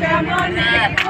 Come on, come on.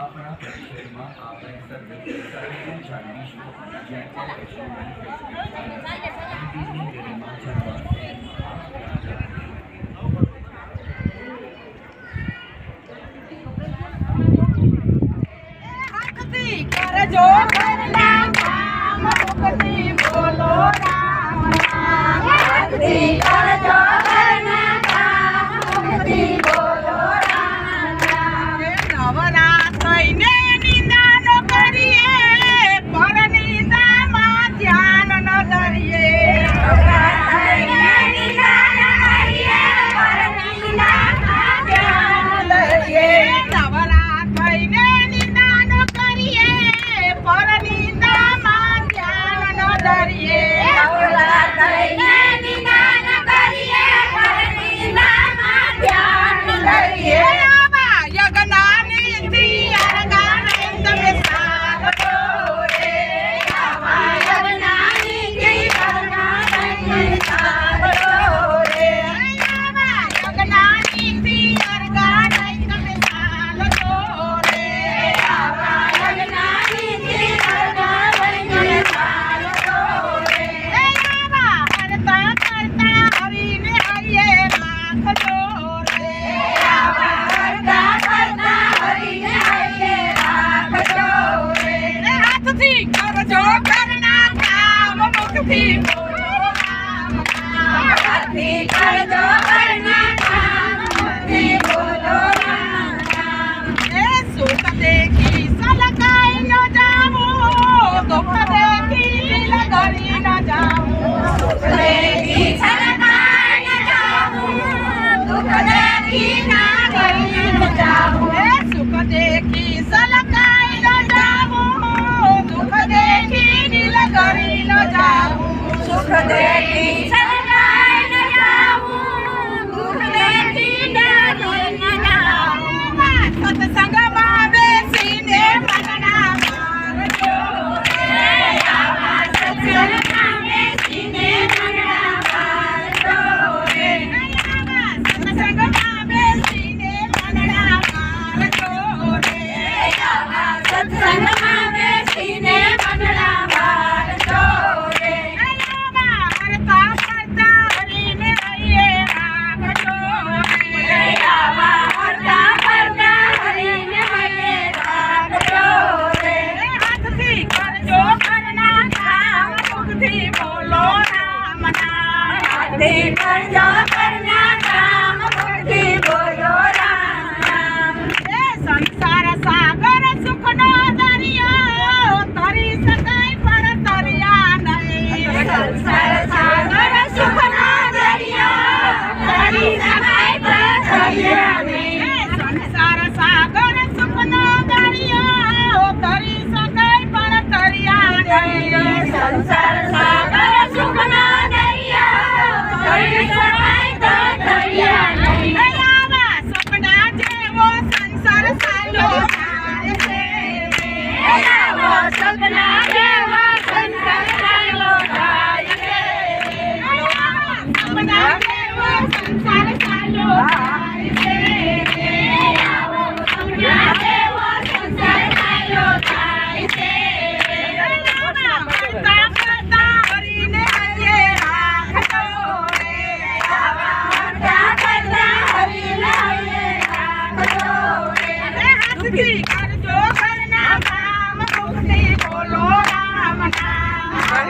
આપણા પરિચયમાં આપણે સર્વે જાણીશું જ્યાં ત્યાં know.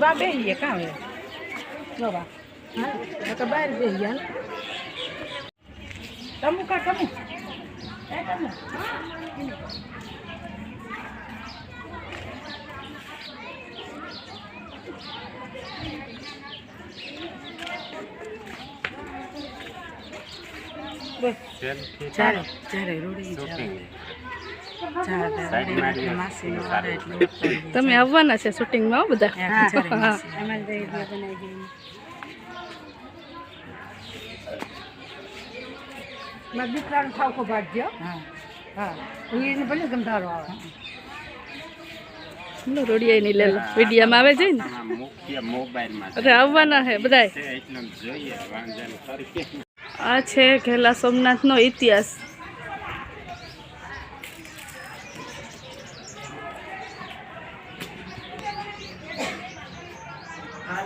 ba bé gì cả vậy lo ba hả cái bé bé gì kamu kak kamu eh kamu Cari, cari, cari, cari, cari, તમે આવવાના છે શૂટિંગમાં બધા દીકરાનો ઠાકો ભાગ્યો હા આવે રોડિયાની ને અરે આવવાના હે બધા આ છે ઘેલા નો ઇતિહાસ કઈ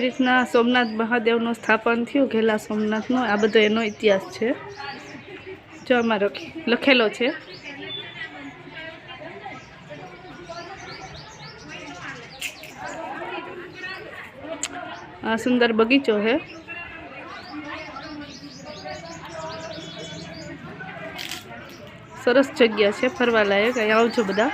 રીતના સોમનાથ મહાદેવનું સ્થાપન થયું ઘેલા સોમનાથનું આ બધો એનો ઇતિહાસ છે જો આમાં લખેલો છે સુંદર બગીચો છે સરસ જગ્યા છે ફરવા લાયક અહીંયા આવજો બધા